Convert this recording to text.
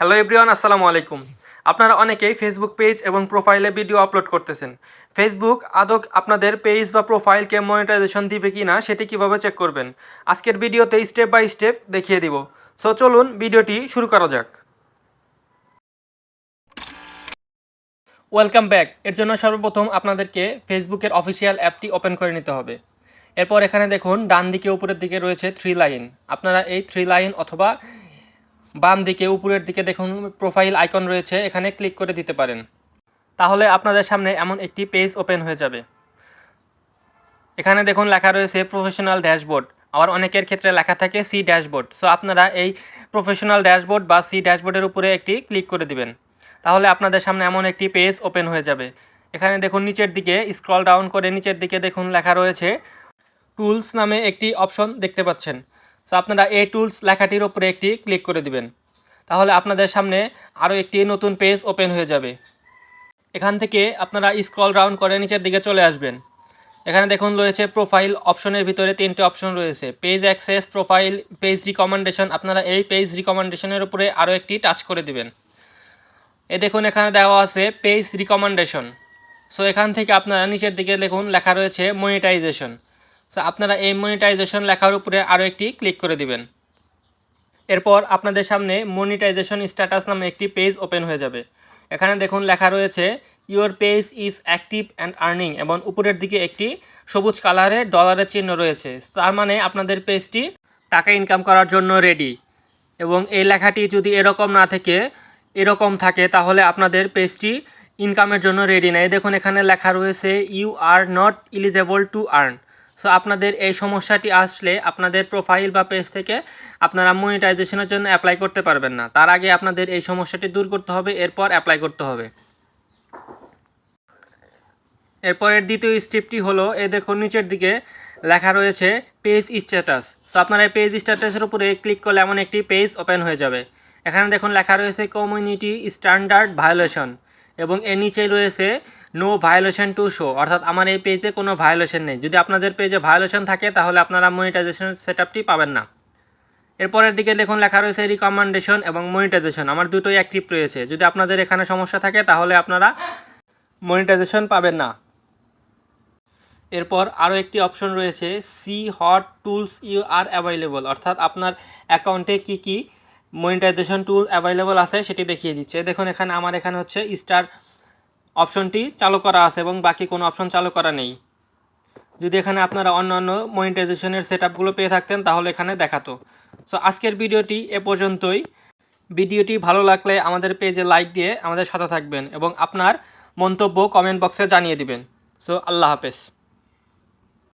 Hello everyone, আসসালামু আলাইকুম। আপনারা অনেকেই ফেসবুক পেজ এবং প্রোফাইলে ভিডিও আপলোড করতেছেন। ফেসবুক আদৌ আপনাদের পেজ বা প্রোফাইলকে মনিটাইজেশন দিবে কি না সেটি কীভাবে চেক করবেন? আজকের ভিডিওতে স্টেপ বাই স্টেপ দেখিয়ে দিব। সো চলুন ভিডিওটি শুরু করা যাক। ওয়েলকাম ব্যাক এর জন্য সর্বপ্রথম আপনাদেরকে ফেসবুকের অফিসিয়াল অ্যাপটি ওপেন করে নিতে হবে। এরপর এখানে দেখুন ডান দিকে উপরের দিকে রয়েছে থ্রি লাইন আপনারা এই থ্রি লাইন অথবা বাম দিকে, উপরের দিকে দেখুন প্রোফাইল আইকন রয়েছে, এখানে ক্লিক করে দিতে পারেন। তাহলে আপনাদের সামনে এমন একটি পেজ ওপেন হয়ে যাবে। এখানে দেখুন লেখা রয়েছে প্রফেশনাল ড্যাশবোর্ড আবার অনেকের ক্ষেত্রে লেখা থাকে সি ড্যাশবোর্ড সো আপনারা এই প্রফেশনাল ড্যাশবোর্ড বা সি ড্যাশবোর্ডের উপরে একটি ক্লিক করে দিবেন। তাহলে আপনাদের সামনে এমন একটি পেজ ওপেন হয়ে যাবে। এখানে দেখুন নিচের দিকে স্ক্রল ডাউন করে নিচের দিকে দেখুন লেখা রয়েছে টুলস নামে একটি অপশন দেখতে পাচ্ছেন। সো আপনারা এই টুলস লেখাটির উপরে একটি ক্লিক করে দিবেন। তাহলে আপনাদের সামনে আরও একটি নতুন পেজ ওপেন হয়ে যাবে। এখান থেকে আপনারা স্ক্রল ডাউন করে নিচের দিকে চলে আসবেন। এখানে দেখুন রয়েছে প্রোফাইল অপশনের ভিতরে তিনটে অপশন রয়েছে। Page access profile page recommendation আপনারা এই পেজ রিকমেন্ডেশনের উপরে আরও একটি টাচ করে দিবেন। এ দেখুন এখানে দেওয়া আছে পেজ রিকমেন্ডেশন সো এখান থেকে আপনারা নিচের দিকে দেখুন লেখা রয়েছে মনিটাইজেশন সো আপনারা এই মনিটাইজেশন লেখার উপরে আরও একটি ক্লিক করে দিবেন। এরপর আপনাদের সামনে মনিটাইজেশন স্ট্যাটাস নামে একটি পেজ ওপেন হয়ে যাবে। এখানে দেখুন লেখা রয়েছে your page is active and earning এবং উপরের দিকে একটি সবুজ কালারের ডলারের চিহ্ন রয়েছে। তার মানে আপনাদের পেজটি টাকা ইনকাম করার জন্য রেডি এবং এই লেখাটি যদি এরকম না থেকে, এরকম থাকে, তাহলে আপনাদের পেজটি ইনকামের জন্য রেডি নেই। দেখুন এখানে লেখা রয়েছে you are not eligible to earn so আপনাদের এই সমস্যাটি আসলে আপনাদের প্রোফাইল বা পেজ থেকে আপনারা মনিটাইজেশনের জন্য অ্যাপ্লাই করতে পারবেন না। তার আগে আপনাদের এই সমস্যাটি দূর করতে হবে, এরপর অ্যাপ্লাই করতে হবে। এরপরের দ্বিতীয় স্টেপটি হলো এ দেখুন নিচের দিকে লেখা রয়েছে পেজ স্ট্যাটাস সো আপনারা এই পেজ স্ট্যাটাসের উপরে ক্লিক করলে এমন একটি পেজ ওপেন হয়ে যাবে। এখানে দেখুন লেখা রয়েছে কমিউনিটি স্ট্যান্ডার্ড ভায়োলেশন এবং এর নিচেই রয়েছে নো ভায়োলেশন টু শো অর্থাৎ আমার এই পেজে কোনো ভায়োলেশন নেই। যদি আপনাদের পেজে ভায়োলেশন থাকে, তাহলে আপনারা মনিটাইজেশন সেট আপটি পাবেন না। এরপরের দিকে দেখুন, লেখা রয়েছে রিকমেন্ডেশন এবং মনিটাইজেশন আমার দুটোই অ্যাক্টিভ রয়েছে। যদি আপনাদের এখানে সমস্যা থাকে, তাহলে আপনারা মনিটাইজেশন পাবেন না। এরপর আরও একটি অপশন রয়েছে see hot tools you are available অর্থাৎ আপনার অ্যাকাউন্টে কি কি মনিটাইজেশন টুল অ্যাভেলেবল আছে, সেটি দেখিয়ে দিচ্ছে। দেখুন, এখানে আমার এখানে হচ্ছে স্টার অপশনটি চালু করা আছে এবং বাকি কোনো অপশন চালু করা নেই। যদি এখানে আপনারা অন্যান্য মনিটাইজেশনের সেট আপগুলো পেয়ে থাকতেন, তাহলে এখানে দেখাতো। সো আজকের ভিডিওটি এ পর্যন্তই। ভিডিওটি ভালো লাগলে আমাদের পেজে লাইক দিয়ে আমাদের সাথে থাকবেন এবং আপনার মন্তব্য কমেন্ট বক্সে জানিয়ে দিবেন। সো আল্লাহ হাফেজ।